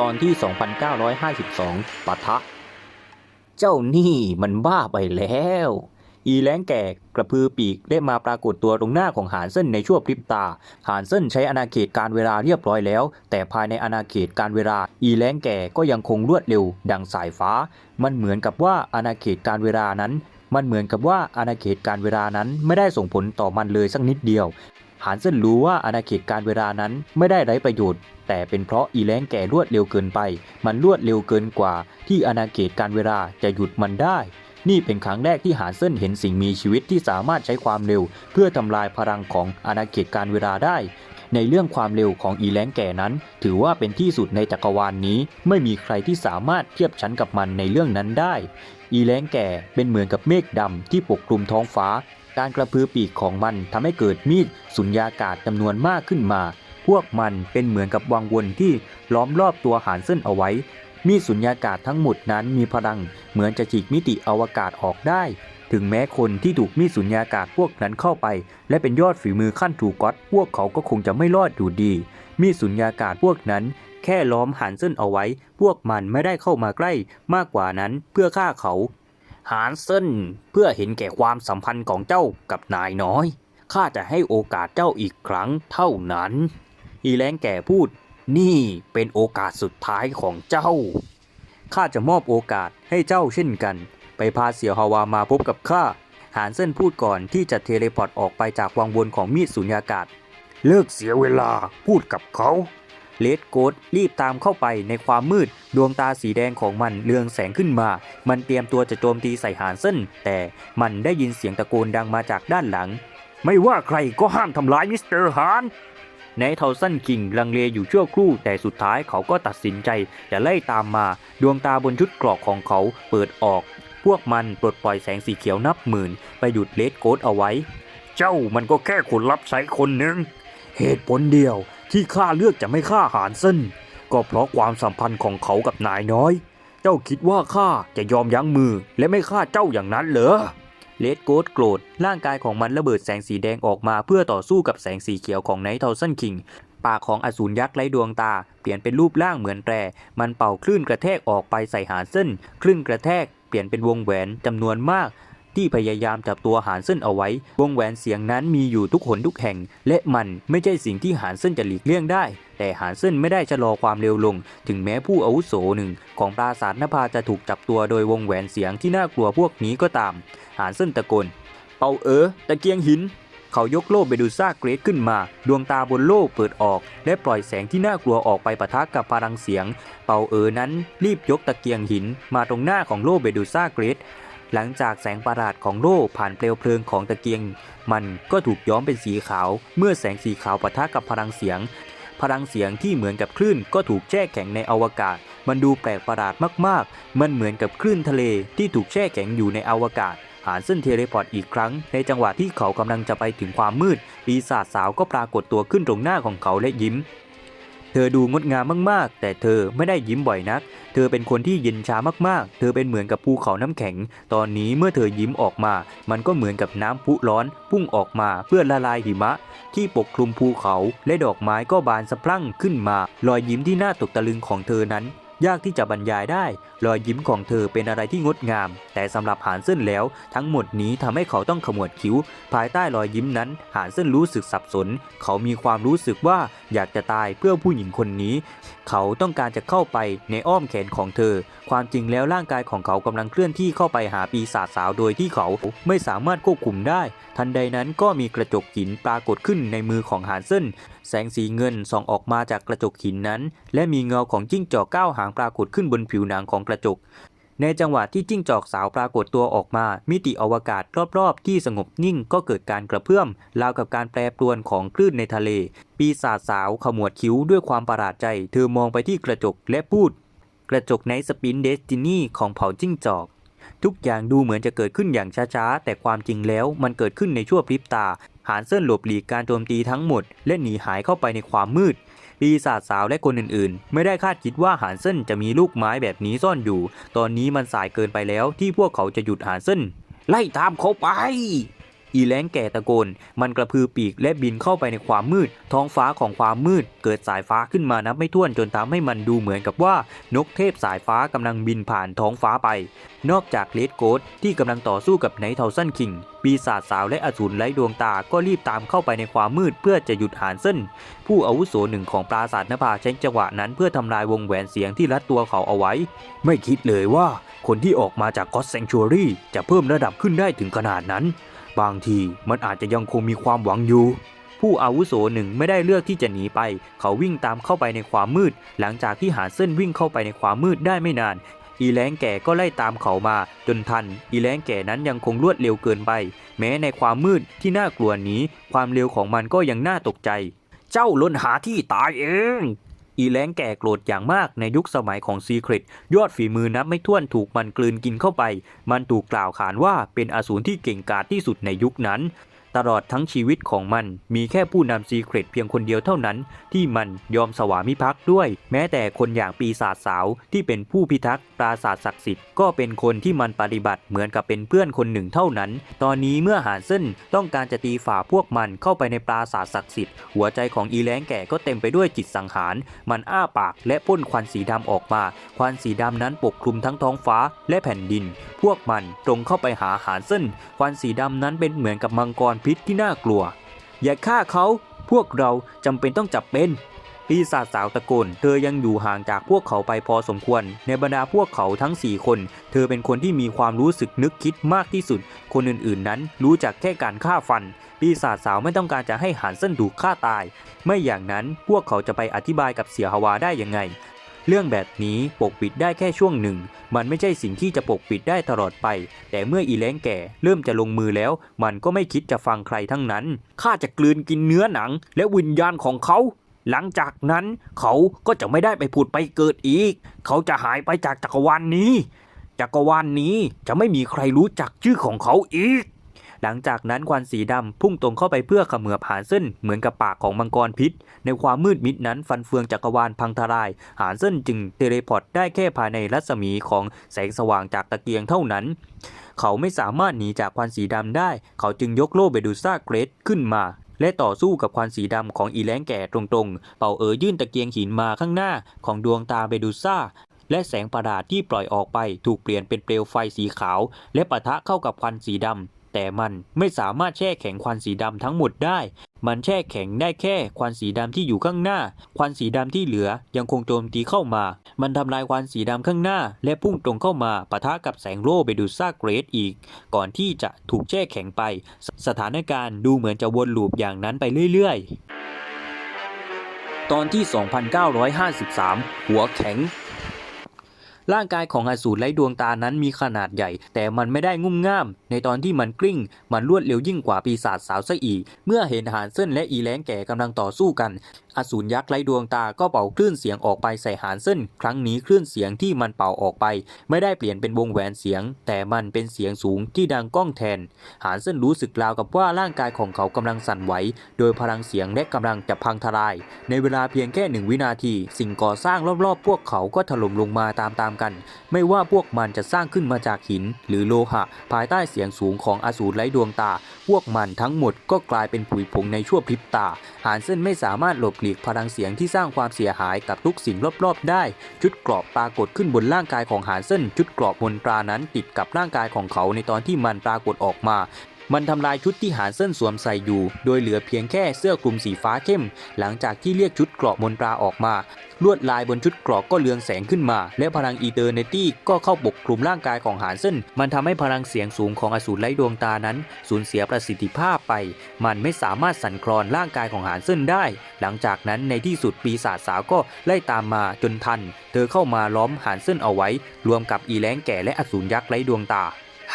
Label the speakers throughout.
Speaker 1: ตอนที่ 2952 ปะทะ เจ้านี่มันบ้าไปแล้ว อีแล้งแก่กระพือปีกได้มาปรากฏตัวตรงหน้าของหานเส้นในชั่วพริบตา หานเส้นใช้อาณาเขตการเวลาเรียบร้อยแล้ว แต่ภายในอาณาเขตการเวลา อีแล้งแก่ก็ยังคงรวดเร็ว ดังสายฟ้า มันเหมือนกับว่าอาณาเขตการเวลานั้น มันเหมือนกับว่าอาณาเขตการเวลานั้นไม่ได้ส่งผลต่อมันเลยสักนิดเดียว หานเส้นรู้ว่าอาณาเขตการเวลานั้นไม่ได้ไร้ประโยชน์ แต่เป็นเพราะอีแล้งแก่รวดเร็วเกินไป มันรวดเร็วเกินกว่า ที่อาณาเขตการเวลาจะหยุดมันได้ นี่เป็นครั้งแรกที่หานเส้นเห็นสิ่งมีชีวิตที่สามารถใช้ความเร็ว เพื่อทำลายพลังของอาณาเขตการเวลาได้ ในเรื่องความเร็วของอีแล้งแก่นั้น ถือว่าเป็นที่สุดในจักรวาลนนี้ ไม่มีใครที่สามารถเทียบชั้นกับมันในเรื่องนั้นได้อีแล้งแก่เป็นเหมือนกับเมฆดำที่ปกคลุมท้องฟ้า การกระพือปีกของมันทำให้เกิดมีดสุญญากาศจำนวนมากขึ้นมา พวกมันเป็นเหมือนกับวังวนที่ล้อมรอบตัวหานเส้นเอาไว้ มีดสุญญากาศทั้งหมดนั้นมีพลังเหมือนจะฉีกมิติอวกาศออกได้ ถึงแม้คนที่ถูกมีดสุญญากาศพวกนั้นเข้าไป และเป็นยอดฝีมือขั้นถูกก๊อตพวกเขาก็คงจะไม่รอดอยู่ดี มีดสุญญากาศพวกนั้นแค่ล้อมหานเส้นเอาไว้ พวกมันไม่ได้เข้ามาใกล้มากกว่านั้นเพื่อฆ่าเขา หานเส้นเพื่อเห็นแก่ความสัมพันธ์ของเจ้ากับนายน้อย ข้าจะให้โอกาสเจ้าอีกครั้งเท่านั้น อีแรงแก่พูด นี่เป็นโอกาสสุดท้ายของเจ้า ข้าจะมอบโอกาสให้เจ้าเช่นกัน ไปพาเสี่ยวฮาวามาพบกับข้า หานเส้นพูดก่อนที่จะเทเลพอร์ตออกไปจากวังวนของมีดสุญญากาศ เลิกเสียเวลาพูดกับเขา เลดโกดรีบตามเข้าไปในความมืด ดวงตาสีแดงของมันเรืองแสงขึ้นมา มันเตรียมตัวจะโจมตีใส่หานเส้น แต่มันได้ยินเสียงตะโกนดังมาจากด้านหลัง ไม่ว่าใครก็ห้ามทำร้ายมิสเตอร์ฮานในเทาสันคิงลังเลอยู่ชั่วครู่แต่สุดท้ายเขาก็ตัดสินใจจะไล่ตามมา ดวงตาบนชุดเกรอกของเขาเปิดออก พวกมันปลดปล่อยแสงสีเขียวนับหมื่น ไปหยุดเลดโกดเอาไว้ เจ้ามันก็แค่คนรับใช้คนหนึ่งเหตุผลเดียว ที่ข้าเลือกจะไม่ฆ่าหานเส้น ก็เพราะความสัมพันธ์ของเขากับนายน้อย เจ้าคิดว่าข้าจะยอมยั้งมือและไม่ฆ่าเจ้าอย่างนั้นเหรอเลดโกดโกรธร่างกายของมันระเบิดแสงสีแดงออกมาเพื่อต่อสู้กับแสงสีเขียวของไนท์เทลสันคิงปากของอสูรยักษ์ไร้ดวงตา เปลี่ยนเป็นรูปร่างเหมือนแตร มันเป่าคลื่นกระแทกออกไปใส่หานเส้น คลื่นกระแทกเปลี่ยนเป็นวงแหวนจำนวนมาก ที่พยายามจับตัวหานเส้นเอาไว้ วงแหวนเสียงนั้นมีอยู่ทุกหนทุกแห่ง และมันไม่ใช่สิ่งที่หานเส้นจะหลีกเลี่ยงได้ แต่หานเส้นไม่ได้ชะลอความเร็วลง ถึงแม้ผู้อาวุโสหนึ่ง ของปราสาทนภาจะถูกจับตัวโดยวงแหวนเสียงที่น่ากลัวพวกนี้ก็ตาม หานเส้นตะโกนเป่าเอ๋อตะเกียงหินเขายกโล่เบดูซ่าเกรดขึ้นมา ดวงตาบนโล่เปิดออก และปล่อยแสงที่น่ากลัวออกไปปะทะกับพลังเสียง เป่าเอ๋อนั้นรีบยกตะเกียงหินมาตรงหน้าของโล่เบดูซ่าเกรด หลังจากแสงประหลาดของโล่ผ่านเปลวเพลิงของตะเกียง มันก็ถูกย้อมเป็นสีขาว เมื่อแสงสีขาวปะทะกับพลังเสียง พลังเสียงที่เหมือนกับคลื่นก็ถูกแช่แข็งในอวกาศ มันดูแปลกประหลาดมากๆ มันเหมือนกับคลื่นทะเลที่ถูกแช่แข็งอยู่ในอวกาศหานเส้นเทเลพอร์ตอีกครั้ง ในจังหวะที่เขากำลังจะไปถึงความมืด ปีศาจสาวก็ปรากฏตัวขึ้นตรงหน้าของเขาและยิ้ม เธอดูงดงามมากๆ แต่เธอไม่ได้ยิ้มบ่อยนัก เธอเป็นคนที่เย็นชามากๆ เธอเป็นเหมือนกับภูเขาน้ำแข็ง ตอนนี้เมื่อเธอยิ้มออกมา มันก็เหมือนกับน้ำพุร้อน พุ่งออกมาเพื่อละลายหิมะ ที่ปกคลุมภูเขาและดอกไม้ก็บานสะพรั่งขึ้นมา รอยยิ้มที่น่าตกตะลึงของเธอนั้น ยากที่จะบรรยายได้ รอยยิ้มของเธอเป็นอะไรที่งดงาม แต่สำหรับหานเส้นแล้ว ทั้งหมดนี้ทำให้เขาต้องขมวดคิ้ว ภายใต้รอยยิ้มนั้น หานเส้นรู้สึกสับสน เขามีความรู้สึกว่าอยากจะตายเพื่อผู้หญิงคนนี้ เขาต้องการจะเข้าไปในอ้อมแขนของเธอ ความจริงแล้วร่างกายของเขากำลังเคลื่อนที่เข้าไปหาปีศาจสาวโดยที่เขาไม่สามารถควบคุมได้ ทันใดนั้นก็มีกระจกหินปรากฏขึ้นในมือของหานเส้น แสงสีเงินส่องออกมาจากกระจกหินนั้น และมีเงาของจิ้งจอกก้าวหางปรากฏขึ้นบนผิวหนังของกระจก ในจังหวะที่จิ้งจอกสาวปรากฏตัวออกมา มิติอวกาศรอบๆ ที่สงบนิ่งก็เกิดการกระเพื่อมราวกับการแปรปรวนของคลื่นในทะเล ปีศาจสาวขมวดคิ้วด้วยความประหลาดใจ เธอมองไปที่กระจกและพูด กระจกในสปินเดสตินีของเผ่าจิ้งจอกทุกอย่างดูเหมือนจะเกิดขึ้นอย่างช้าๆ แต่ความจริงแล้วมันเกิดขึ้นในชั่วพริบตา หานเซินหลบหลีกการโจมตีทั้งหมด และหนีหายเข้าไปในความมืด ปีศาจสาวและคนอื่นๆ ไม่ได้คาดคิดว่าหานเซินจะมีลูกไม้แบบนี้ซ่อนอยู่ ตอนนี้มันสายเกินไปแล้วที่พวกเขาจะหยุดหานเซินไล่ตามเขาไป อีแล้งแก่ตะโกน มันกระพือปีกและบินเข้าไปในความมืด ท้องฟ้าของความมืด เกิดสายฟ้าขึ้นมานับไม่ถ้วนจนทำให้มันดูเหมือนกับว่า นกเทพสายฟ้ากำลังบินผ่านท้องฟ้าไป นอกจากเลดโกดที่กำลังต่อสู้กับไนท์เทาสันคิง ปีศาจสาวและอสูรไร้ดวงตาก็รีบตามเข้าไปในความมืดเพื่อจะหยุดหานเส้น ผู้อาวุโสหนึ่งของปราสาทนภาใช้จังหวะนั้นเพื่อทำลายวงแหวนเสียงที่รัดตัวเขาเอาไว้ ไม่คิดเลยว่าคนที่ออกมาจากก็ s เซ n ช u รี่จะเพิ่มระดับขึ้นได้ถึงขนาดนั้น บางทีมันอาจจะยังคงมีความหวังอยู่ ผู้อาวุโสหนึ่งไม่ได้เลือกที่จะหนีไป เขาวิ่งตามเข้าไปในความมืด หลังจากที่หาเส้นวิ่งเข้าไปในความมืดได้ไม่นาน อีแลงแก่ก็ไล่ตามเขามา จนทัน อีแลงแก่นั้นยังคงรวดเร็วเกินไป แม้ในความมืดที่น่ากลัวนี้ ความเร็วของมันก็ยังน่าตกใจ เจ้าล้นหาที่ตายเอง อีแล้งแก่โกรธอย่างมากในยุคสมัยของซีเครตยอดฝีมือนับไม่ถ้วนถูกมันกลืนกินเข้าไป มันถูกกล่าวขานว่าเป็นอสูรที่เก่งกาจที่สุดในยุคนั้น ตลอดทั้งชีวิตของมันมีแค่ผู้นำซีเครตเพียงคนเดียวเท่านั้น ที่มันยอมสวามิภักดิ์ด้วย แม้แต่คนอย่างปีศาจสาวที่เป็นผู้พิทักษ์ปราสาทศักดิ์สิทธิ์ก็เป็นคนที่มันปฏิบัติเหมือนกับเป็นเพื่อนคนหนึ่งเท่านั้น ตอนนี้เมื่อหานเส้นต้องการจะตีฝ่าพวกมันเข้าไปในปราสาทศักดิ์สิทธิ์หัวใจของอีแลงแก่ก็เต็มไปด้วยจิตสังหาร มันอ้าปากและพ่นควันสีดำออกมา ควันสีดำนั้นปกคลุมทั้งท้องฟ้าและแผ่นดิน พวกมันตรงเข้าไปหาหานเส้นควันสีดำนั้นเป็นเหมือนกับมังกรพิษที่น่ากลัว อย่าฆ่าเขาพวกเราจำเป็นต้องจับเป็นปีศาจสาวตะโกนเธอยังอยู่ห่างจากพวกเขาไปพอสมควร ในบรรดาพวกเขาทั้ง 4 คน เธอเป็นคนที่มีความรู้สึกนึกคิดมากที่สุด คนอื่นๆ นั้นรู้จักแค่การฆ่าฟัน ปีศาจสาวไม่ต้องการจะให้หานเส้นถูฆ่าตาย ไม่อย่างนั้นพวกเขาจะไปอธิบายกับเสียฮาวาได้ยังไง เรื่องแบบนี้ปกปิดได้แค่ช่วงหนึ่ง มันไม่ใช่สิ่งที่จะปกปิดได้ตลอดไป แต่เมื่ออีแล้งแก่เริ่มจะลงมือแล้ว มันก็ไม่คิดจะฟังใครทั้งนั้น ข้าจะกลืนกินเนื้อหนัง และวิญญาณของเขา หลังจากนั้นเขาก็จะไม่ได้ไปผุดไปเกิดอีก เขาจะหายไปจากจักรวาลนนี้ จักรวาลนนี้จะไม่มีใครรู้จักชื่อของเขาอีก หลังจากนั้นควันสีดำพุ่งตรงเข้าไปเพื่อขมือหานเส้นเหมือนกับปากของมังกรพิษ ในความมืดมิดนั้นฟันเฟืองจักรวาลพังทลาย หานเส้นจึงเทเลพอร์ตได้แค่ภายในรัศมีของแสงสว่างจากตะเกียงเท่านั้น เขาไม่สามารถหนีจากควันสีดำได้ เขาจึงยกโล่เบดูซ่าเกรดขึ้นมาและต่อสู้กับควันสีดำของอีแลงแก่ตรงๆ เป่าเอ๋อยื่นตะเกียงหินมาข้างหน้าของดวงตาเบดูซ่า และแสงประหลาดที่ปล่อยออกไปถูกเปลี่ยนเป็นเปลวไฟสีขาว และปะทะเข้ากับควันสีดำ แต่มันไม่สามารถแช่แข็งควันสีดำทั้งหมดได้ มันแช่แข็งได้แค่ควันสีดำที่อยู่ข้างหน้า ควันสีดำที่เหลือยังคงโจมตีเข้ามา มันทำลายควันสีดำข้างหน้า และพุ่งตรงเข้ามาปะทะกับแสงโล่เบดูซ่าเกรดอีก ก่อนที่จะถูกแช่แข็งไปสสถานการณ์ดูเหมือนจะวนลูปอย่างนั้นไปเรื่อยๆ ตอนที่ 2953 หัวแข็ง ร่างกายของอสูรไร้ดวงตานั้นมีขนาดใหญ่ แต่มันไม่ได้งุ่มง่าม ในตอนที่มันกลิ้ง มันรวดเร็วยิ่งกว่าปีศาจสาวซะอีก เมื่อเห็นหานเส้นและอีแลงแก่กำลังต่อสู้กันอสูรยักษ์ไร้ดวงตาก็เป่าคลื่นเสียงออกไปใส่หานเส้น ครั้งนี้คลื่นเสียงที่มันเป่าออกไป ไม่ได้เปลี่ยนเป็นวงแหวนเสียง แต่มันเป็นเสียงสูงที่ดังก้องแทน หานเส้นรู้สึกราวกับว่าร่างกายของเขากำลังสั่นไหวโดยพลังเสียงและกำลังจะพังทลาย ในเวลาเพียงแค่หนึ่งวินาที สิ่งก่อสร้างรอบๆ พวกเขาก็ถล่มลงมาตามๆกัน ไม่ว่าพวกมันจะสร้างขึ้นมาจากหิน หรือโลหะ ภายใต้เสียงสูงของอสูรไร้ดวงตา พวกมันทั้งหมดก็กลายเป็นผุยผงในชั่วพริบตาหานเส้นไม่สามารถหลบหลีกพลังเสียงที่สร้างความเสียหายกับทุกสิ่งรอบๆได้ ชุดกรอบปรากฏขึ้นบนร่างกายของหานเส้นชุดกรอบมนตรานั้นติดกับร่างกายของเขาในตอนที่มันปรากฏออกมา มันทำลายชุดที่หานเส้นสวมใส่อยู่ โดยเหลือเพียงแค่เสื้อคลุมสีฟ้าเข้ม หลังจากที่เรียกชุดเกราะมนตราออกมา ลวดลายบนชุดเกราะก็เลืองแสงขึ้นมา และพลังอีเตอร์เนตี้ก็เข้าปกคลุมร่างกายของหานเส้น มันทำให้พลังเสียงสูงของอสูรไร้ดวงตานั้น สูญเสียประสิทธิภาพไป มันไม่สามารถสั่นคลอนร่างกายของหานเส้นได้ หลังจากนั้นในที่สุดปีศาจสาวก็ไล่ตามมาจนทัน เธอเข้ามาล้อมหานเส้นเอาไว้ รวมกับอีแล้งแก่และอสูรยักษ์ไร้ดวงตา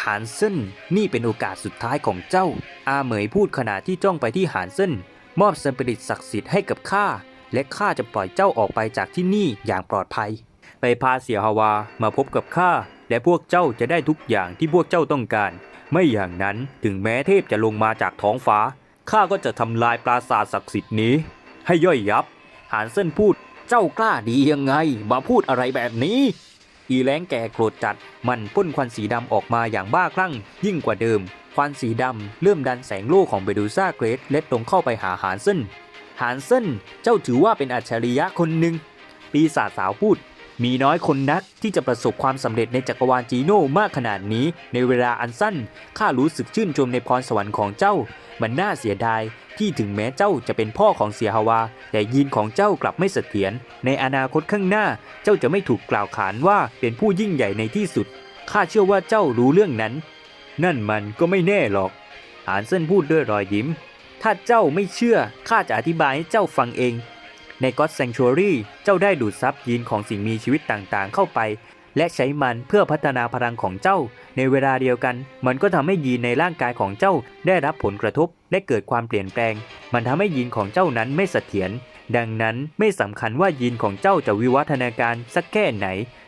Speaker 1: หานเส้นนี่เป็นโอกาสสุดท้ายของเจ้า อาเหมยพูดขณะที่จ้องไปที่หานเส้นมอบสปิริตศักดิ์สิทธิ์ให้กับข้า และข้าจะปล่อยเจ้าออกไปจากที่นี่อย่างปลอดภัย ไปพาเสียฮาวามาพบกับข้า และพวกเจ้าจะได้ทุกอย่างที่พวกเจ้าต้องการ ไม่อย่างนั้นถึงแม้เทพจะลงมาจากท้องฟ้าข้าก็จะทำลายปราสาทศักดิ์สิทธิ์นี้ ให้ย่อยยับ หานเส้นพูดเจ้ากล้าดียังไง มาพูดอะไรแบบนี้ อีแล้งแก่โกรธจัด มันพ่นควันสีดำออกมาอย่างบ้าคลั่ง ยิ่งกว่าเดิม ควันสีดำเริ่มดันแสงโล่ของเบดูซ่าเกรดเล็ดลงเข้าไปหาหานเซนหานเซนเจ้าถือว่าเป็นอัจฉริยะคนหนึ่งปีศาจสาวพูด มีน้อยคนนักที่จะประสบความสำเร็จในจักรวาลจีโน่มากขนาดนี้ในเวลาอันสั้น ข้ารู้สึกชื่นชมในพรสวรรค์ของเจ้า มันน่าเสียดายที่ถึงแม้เจ้าจะเป็นพ่อของเสียฮาวา แต่ยีนของเจ้ากลับไม่เสถียร ในอนาคตข้างหน้า เจ้าจะไม่ถูกกล่าวขานว่าเป็นผู้ยิ่งใหญ่ในที่สุด ข้าเชื่อว่าเจ้ารู้เรื่องนั้น นั่นมันก็ไม่แน่หรอก หานเซินพูดด้วยรอยยิ้ม ถ้าเจ้าไม่เชื่อ ข้าจะอธิบายให้เจ้าฟังเอง ใน God Sanctuary เจ้าได้ดูดซับยีนของสิ่งมีชีวิตต่างๆ เข้าไป และใช้มันเพื่อพัฒนาพลังของเจ้า ในเวลาเดียวกัน มันก็ทำให้ยีนในร่างกายของเจ้าได้รับผลกระทบและเกิดความเปลี่ยนแปลง มันทำให้ยีนของเจ้านั้นไม่เสถียรดังนั้นไม่สำคัญว่ายีนของเจ้าจะวิวัฒนาการสักแค่ไหน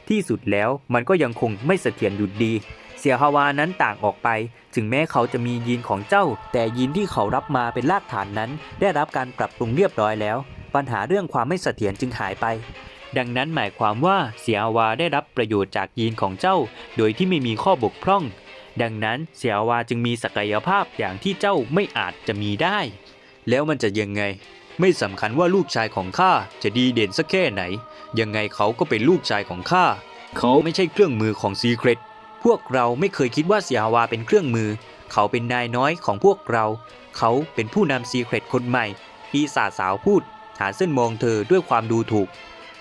Speaker 1: ที่สุดแล้วมันก็ยังคงไม่เสถียรอยู่ดีเสียฮาวานั้นต่างออกไป ถึงแม้เขาจะมียีนของเจ้า แต่ยีนที่เขารับมาเป็นรากฐานนั้น ได้รับการปรับปรุงเรียบร้อยแล้ว ปัญหาเรื่องความไม่เสถียรจึงหายไป ดังนั้นหมายความว่าเสียวาได้รับประโยชน์จากยีนของเจ้า โดยที่ไม่มีข้อบกพร่อง ดังนั้นเสียวาจึงมีศักยภาพอย่างที่เจ้าไม่อาจจะมีได้ แล้วมันจะยังไง ไม่สำคัญว่าลูกชายของข้าจะดีเด่นสักแค่ไหน ยังไงเขาก็เป็นลูกชายของข้าเขาไม่ใช่เครื่องมือของซีเครตพวกเราไม่เคยคิดว่าเสียวาเป็นเครื่องมือ เขาเป็นนายน้อยของพวกเรา เขาเป็นผู้นำซีเครตคนใหม่ปีศาจสาวพูด หาเส้นมองเธอด้วยความดูถูก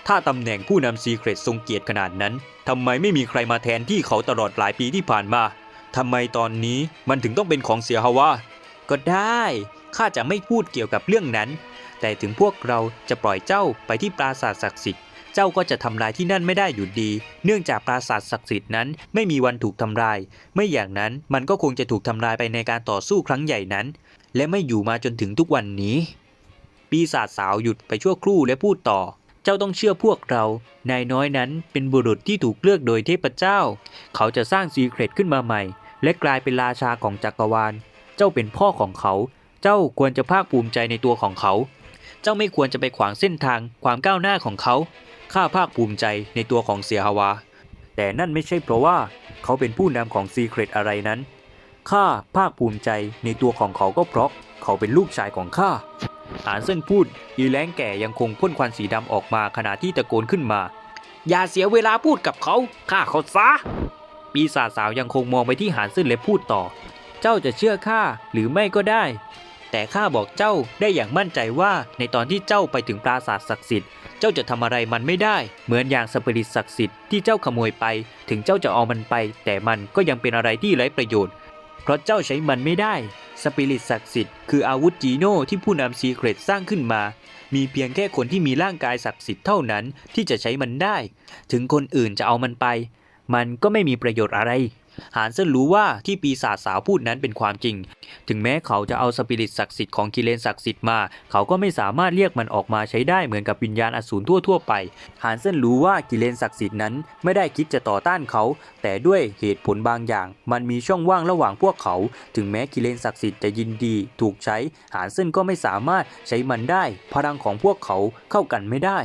Speaker 1: ถ้าตำแหน่งผู้นำซีเครตทรงเกียรติขนาดนั้นทำไมไม่มีใครมาแทนที่เขาตลอดหลายปีที่ผ่านมาทำไมตอนนี้มันถึงต้องเป็นของเสียฮาวาก็ได้ข้าจะไม่พูดเกี่ยวกับเรื่องนั้น แต่ถึงพวกเราจะปล่อยเจ้าไปที่ปราสาทศักดิ์สิทธิ์เจ้าก็จะทำลายที่นั่นไม่ได้อยู่ดี เนื่องจากปราสาทศักดิ์สิทธิ์นั้นไม่มีวันถูกทำลาย ไม่อย่างนั้นมันก็คงจะถูกทำลายไปในการต่อสู้ครั้งใหญ่นั้น และไม่อยู่มาจนถึงทุกวันนี้ ปีศาจสาวหยุดไปชั่วครู่และพูดต่อ เจ้าต้องเชื่อพวกเรา นายน้อยนั้นเป็นบุรุษที่ถูกเลือกโดยเทพเจ้า เขาจะสร้างซีเครตขึ้นมาใหม่ และกลายเป็นราชาของจักรวาล เจ้าเป็นพ่อของเขา เจ้าควรจะภาคภูมิใจในตัวของเขา เจ้าไม่ควรจะไปขวางเส้นทางความก้าวหน้าของเขา ข้าภาคภูมิใจในตัวของเสียฮาวา แต่นั่นไม่ใช่เพราะว่าเขาเป็นผู้นำของซีเครตอะไรนั้น ข้าภาคภูมิใจในตัวของเขาก็เพราะเขาเป็นลูกชายของข้า อานเซินพูดอีแรงแก่ยังคงพ่นควันสีดำออกมาขณะที่ตะโกนขึ้นมา อย่าเสียเวลาพูดกับเขาข้าเขาซะ ปีศาจสาวยังคงมองไปที่หานเซินและพูดต่อ เจ้าจะเชื่อข้าหรือไม่ก็ได้ แต่ข้าบอกเจ้าได้อย่างมั่นใจว่าในตอนที่เจ้าไปถึงปราสาทศักดิ์สิทธิ์เจ้าจะทำอะไรมันไม่ได้ เหมือนอย่างสปิริตศักดิ์สิทธิ์ที่เจ้าขโมยไป ถึงเจ้าจะเอามันไป แต่มันก็ยังเป็นอะไรที่ไร้ประโยชน์ ราะเจ้าใช้มันไม่ได้ สปิริตศักดิ์สิทธิ์คืออาวุธจีโน่ที่ผู้นำซีเครตสร้างขึ้นมา มีเพียงแค่คนที่มีร่างกายศักดิ์สิทธิ์เท่านั้นที่จะใช้มันได้ ถึงคนอื่นจะเอามันไป มันก็ไม่มีประโยชน์อะไร หานเซินรู้ว่าที่ปีศาจสาวพูดนั้นเป็นความจริง ถึงแม้เขาจะเอาสปิริตศักดิ์สิทธิ์ของกิเลนศักดิ์สิทธิ์มา เขาก็ไม่สามารถเรียกมันออกมาใช้ได้เหมือนกับวิญญาณอสูรทั่วๆไป หานเซินรู้ว่ากิเลนศักดิ์สิทธิ์นั้นไม่ได้คิดจะต่อต้านเขา แต่ด้วยเหตุผลบางอย่าง มันมีช่องว่างระหว่างพวกเขา ถึงแม้กิเลนศักดิ์สิทธิ์จะยินดีถูกใช้ หานเซินก็ไม่สามารถใช้มันได้ พลังของพวกเขาเข้ากันไม่ได้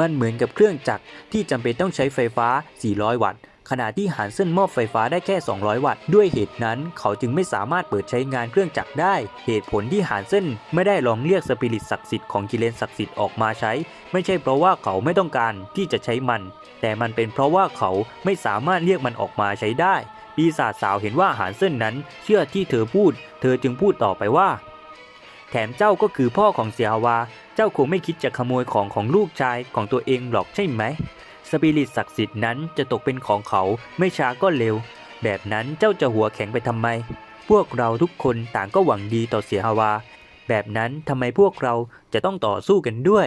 Speaker 1: มันเหมือนกับเครื่องจักรที่จำเป็นต้องใช้ไฟฟ้า 400 วัตต์ ขณะที่หานเซินมอบไฟฟ้าได้แค่ 200 วัตต์ ด้วยเหตุนั้นเขาจึงไม่สามารถเปิดใช้งานเครื่องจักรได้ เหตุผลที่หานเซินไม่ได้ลองเรียกสปิริตศักดิ์สิทธิ์ของกิเลนศักดิ์สิทธิ์ออกมาใช้ ไม่ใช่เพราะว่าเขาไม่ต้องการที่จะใช้มัน แต่มันเป็นเพราะว่าเขาไม่สามารถเรียกมันออกมาใช้ได้ ปีศาจสาวเห็นว่าหานเซินนั้นเชื่อที่เธอพูด เธอจึงพูดต่อไปว่า แถมเจ้าก็คือพ่อของเสียฮาวา เจ้าคงไม่คิดจะขโมยของของลูกชายของตัวเองหรอกใช่ไหม สปิริตศักดิ์สิทธิ์นั้นจะตกเป็นของเขาไม่ช้าก็เร็ว แบบนั้นเจ้าจะหัวแข็งไปทำไม พวกเราทุกคนต่างก็หวังดีต่อเสียฮาวา แบบนั้นทำไมพวกเราจะต้องต่อสู้กันด้วย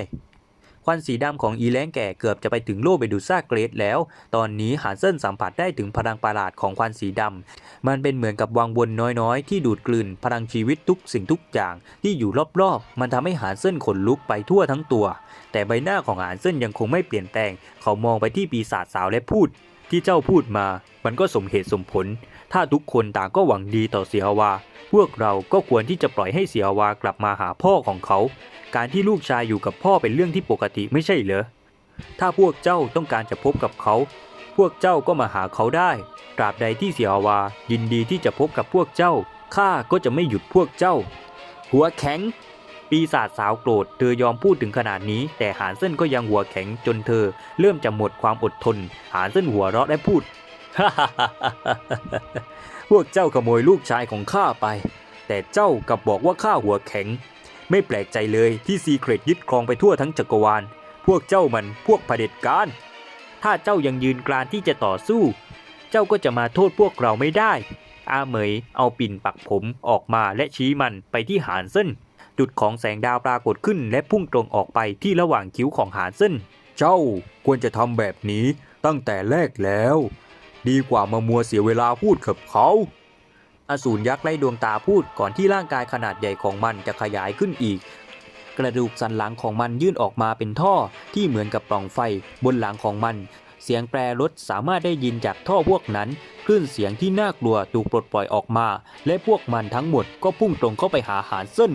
Speaker 1: ควันสีดำของอีแลงแก่เกือบจะไปถึงโลเบดูซ่าเกรดแล้ว ตอนนี้หานเซินสัมผัสได้ถึงพลังประหลาดของควันสีดำ มันเป็นเหมือนกับวังวนน้อยๆ ที่ดูดกลืนพลังชีวิตทุกสิ่งทุกอย่างที่อยู่รอบๆ มันทำให้หานเซินขนลุกไปทั่วทั้งตัว แต่ใบหน้าของหานเซินยังคงไม่เปลี่ยนแปลง เขามองไปที่ปีศาจสาวและพูด ที่เจ้าพูดมามันก็สมเหตุสมผล ถ้าทุกคนต่างก็หวังดีต่อเสียวา พวกเราก็ควรที่จะปล่อยให้เสียวากลับมาหาพ่อของเขา การที่ลูกชายอยู่กับพ่อเป็นเรื่องที่ปกติไม่ใช่เหรอ ถ้าพวกเจ้าต้องการจะพบกับเขา พวกเจ้าก็มาหาเขาได้ ตราบใดที่เสียวายินดีที่จะพบกับพวกเจ้า ข้าก็จะไม่หยุดพวกเจ้า หัวแข็ง ปีศาจสาวโกรธเธอยอมพูดถึงขนาดนี้ แต่หานเส้นก็ยังหัวแข็งจนเธอ เริ่มจะหมดความอดทน หานเส้นหัวเราะและพูดพวกเจ้าขโมยลูกชายของข้าไป แต่เจ้ากลับบอกว่าข้าหัวแข็ง ไม่แปลกใจเลยที่ซีเครตยึดครองไปทั่วทั้งจักรวาล พวกเจ้ามันพวกเผด็จการ ถ้าเจ้ายังยืนกรานที่จะต่อสู้ เจ้าก็จะมาโทษพวกเราไม่ได้ อาเหมยเอาปิ่นปักผมออกมาและชี้มันไปที่หานเส้น จุดของแสงดาวปรากฏขึ้นและพุ่งตรงออกไปที่ระหว่างคิ้วของหานเส้นเจ้าควรจะทำแบบนี้ตั้งแต่แรกแล้ว ดีกว่ามามัวเสียเวลาพูดกับเขาอสูรยักษ์ไล่ดวงตาพูดก่อนที่ร่างกายขนาดใหญ่ของมันจะขยายขึ้นอีก กระดูกสันหลังของมันยื่นออกมาเป็นท่อที่เหมือนกับปล่องไฟบนหลังของมัน เสียงแปรรถสามารถได้ยินจากท่อพวกนั้นคลื่นเสียงที่น่ากลัวถูกปลดปล่อยออกมา และพวกมันทั้งหมดก็พุ่งตรงเข้าไปหาหานเส้น